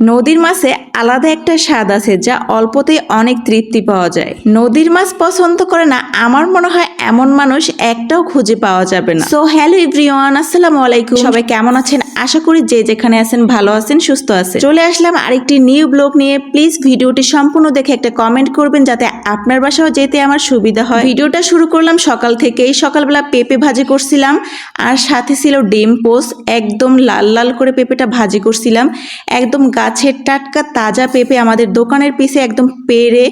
নদীর মাছে আলাদা একটা স্বাদ আছে যা অল্পতেই অনেক তৃপ্তি পাওয়া যায়। নদীর মাছ পছন্দ করে না, আমার মনে হয় এমন মানুষ একটাও খুঁজে পাওয়া যাবে না। সো হ্যালো এভরিওয়ান আসসালামু আলাইকুম। সবাই কেমন আছেন? আশা করি যে যেখানে আছেন ভালো আছেন, সুস্থ আছেন। চলে আসলাম আরেকটি নিউ ব্লগ নিয়ে। প্লিজ ভিডিওটি সম্পূর্ণ দেখে একটা কমেন্ট করবেন যাতে আপনার বাসাও যেতে আমার সুবিধা হয়। ভিডিওটা শুরু করলাম সকাল থেকেই। সকালবেলা পেঁপে ভাজি করছিলাম, আর সাথে ছিল ডিম পোস্ট একদম লাল লাল করে পেঁপেটা ভাজি করছিলাম। একদম গাছের টাটকা তাজা পেঁপে আমাদের দোকানের পিছে একদম পেরে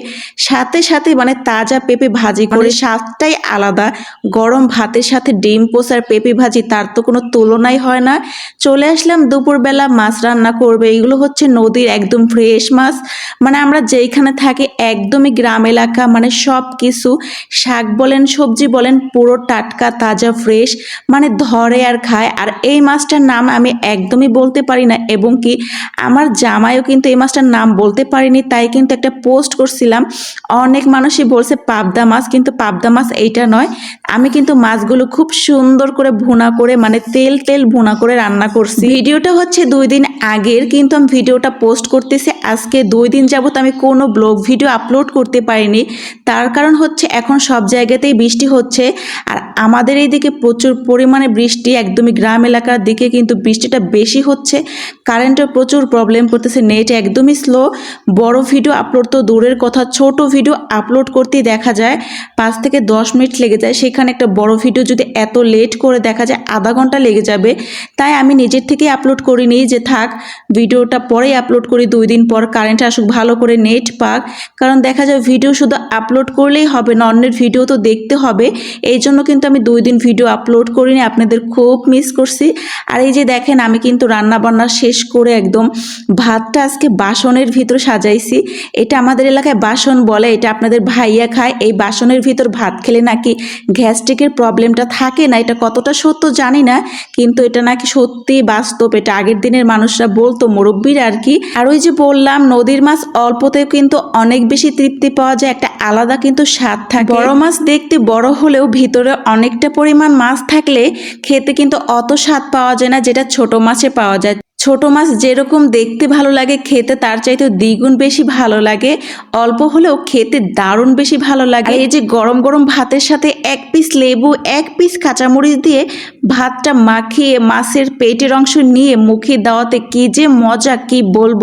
সাথে সাথে মানে তাজা পেঁপে ভাজি করে স্বাদটাই আলাদা। গরম ভাতের সাথে ডিম পোস্ট আর পেঁপে ভাজি তার তো কোনো তুলনাই হয় না। চলে আসলাম দুপুরবেলা মাছ রান্না করবে এগুলো হচ্ছে নদীর একদম ফ্রেশ মাছ। মানে আমরা যেইখানে থাকি একদমই গ্রাম এলাকা মানে সব কিছু শাক বলেন সবজি বলেন পুরো টাটকা তাজা ফ্রেশ মানে ধরে আর খায়। আর এই মাছটার নাম আমি একদমই বলতে পারি না এবং কি আমার জামাইও কিন্তু এই মাছটার নাম বলতে পারিনি, তাই কিন্তু একটা পোস্ট করছিলাম। অনেক মানুষই বলছে পাবদা মাছ, কিন্তু পাবদা মাছ এইটা নয়। আমি কিন্তু মাছগুলো খুব সুন্দর করে ভুনা করে মানে তেল তেল ভুনা করে রান্না করছি। ভিডিওটা হচ্ছে দুই দিন আগের, কিন্তু আমি ভিডিওটা পোস্ট করতেছি আজকে দুই দিন যাবত আমি কোনো ব্লগ ভিডিও আপলোড করতে পারিনি। তার কারণ হচ্ছে এখন সব জায়গাতেই বৃষ্টি হচ্ছে আর আমাদের এই দিকে প্রচুর পরিমাণে বৃষ্টি, একদমই গ্রাম এলাকার দিকে কিন্তু বৃষ্টিটা বেশি হচ্ছে। কারেন্টের প্রচুর প্রবলেম করতেছে নেট একদমই স্লো বড় ভিডিও আপলোড তো দূরের কথা, ছোট ভিডিও আপলোড করতেই দেখা যায়। পাঁচ থেকে দশ মিনিট লেগে যায়, সেখানে একটা বড় ভিডিও যদি এত লেট করে দেখা যায়, আধা ঘণ্টা লেগে যাবে। তাই আমি নিজের থেকেই আপলোড করিনি, যে থাক ভিডিওটা পরেই আপলোড করি, দুই দিন পর কারেন্ট আসুক, ভালো করে নেট পাক। কারণ দেখা যায় ভিডিও শুধু আপলোড করলেই হবে না, অন্যের ভিডিও তো দেখতে হবে। এই জন্য কিন্তু আমি দুই দিন ভিডিও আপলোড করিনি, আপনাদের খুব মিস করছি। আর এই যে দেখেন, আমি কিন্তু রান্না বান্না শেষ করে একদম ভাতটা আজকে বাসনের ভিতর সাজাইছি। এটা আমাদের এলাকায় বাসন বলে, এটা আপনাদের ভাইয়া খায়। এই বাসনের ভিতর ভাত খেলে নাকি গ্যাস্ট্রিকের প্রবলেমটা থাকে না, এটা কতটা সত্য জানি না। কিন্তু এটা নাকি সত্যি বাস্তব, এটা আগের দিনের মানুষরা বলতো, মুরব্বীর আর কি। আর ওই যে বললাম নদীর মাছ অল্পতেও কিন্তু অনেক বেশি তৃপ্তি পাওয়া যায়, একটা আলাদা কিন্তু স্বাদ থাকে। বড় মাছ দেখতে বড় হলেও ভিতরে অনেকটা পরিমাণ মাছ থাকলে খেতে কিন্তু অত স্বাদ পাওয়া যায় না যেটা ছোট মাছে পাওয়া যায়। ছোট মাছ যেরকম দেখতে ভালো লাগে, খেতে তার চাইতে দ্বিগুণ বেশি ভালো লাগে। অল্প হলেও খেতে দারুণ বেশি ভালো লাগে। এই যে গরম গরম ভাতের সাথে এক পিস লেবু, এক পিস কাঁচামরিচ দিয়ে ভাতটা মাখিয়ে, মাছের পেটের অংশ নিয়ে মুখে দেওয়াতে কি যে মজা, কি বলব?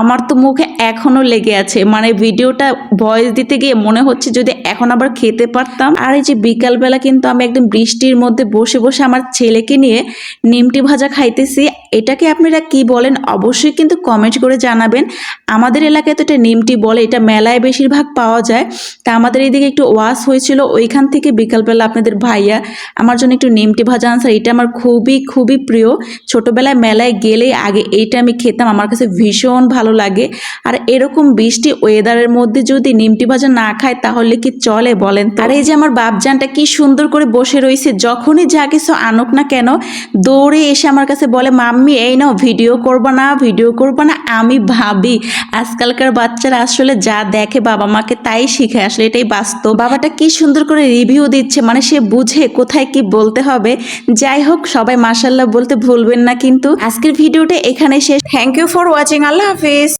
আমার তো মুখে এখনও লেগে আছে। মানে ভিডিওটা ভয়েস দিতে গিয়ে মনে হচ্ছে যদি এখন আবার খেতে পারতাম। আর এই যে বিকালবেলা কিন্তু আমি একদম বৃষ্টির মধ্যে বসে বসে আমার ছেলেকে নিয়ে নিমটি ভাজা খাইতেছি। এটাকে আপনারা কি বলেন? অবশ্যই কিন্তু কমেন্ট করে জানাবেন। আমাদের এলাকায় তো এটা নিমটি বলে, এটা মেলায় বেশিরভাগ পাওয়া যায়। তা আমাদের এইদিকে একটু ওয়াশ হয়েছিল, ওইখান থেকে বিকালবেলা আপনাদের ভাইয়া আমার জন্য একটু নিমটি ভাজা আনসার এটা আমার খুবই খুবই প্রিয়। ছোটোবেলায় মেলায় গেলেই আগে এইটা আমি খেতাম, আমার কাছে ভীষণ ভালো লাগে। আর এরকম বৃষ্টি, ওয়েদারের মধ্যে যদি নিমটি ভাজা না খায়, তাহলে কি চলে বলেন? আর এই যে আমার বাপজানটা কি সুন্দর করে বসে রয়েছে, যখনই যা কিছু আনুক না কেন, দৌড়ে এসে আমার কাছে বলে মাম্মি এই নাও ভিডিও করব না ভিডিও করব না, আমি ভাবি আজকালকার বাচ্চারা আসলে যা দেখে বাবা মাকে তাই শিখে। আসলে এটাই বাস্তব। বাবাটা কি সুন্দর করে রিভিউ দিচ্ছে মানে সে বুঝে কোথায় কি বলতে হবে। যাই হোক, সবাই মাসাল্লাহ বলতে ভুলবেন না কিন্তু। আজকের ভিডিওটা এখানে শেষ। থ্যাংক ইউ ফর ওয়াচিং আল্লাহ হাফিজ।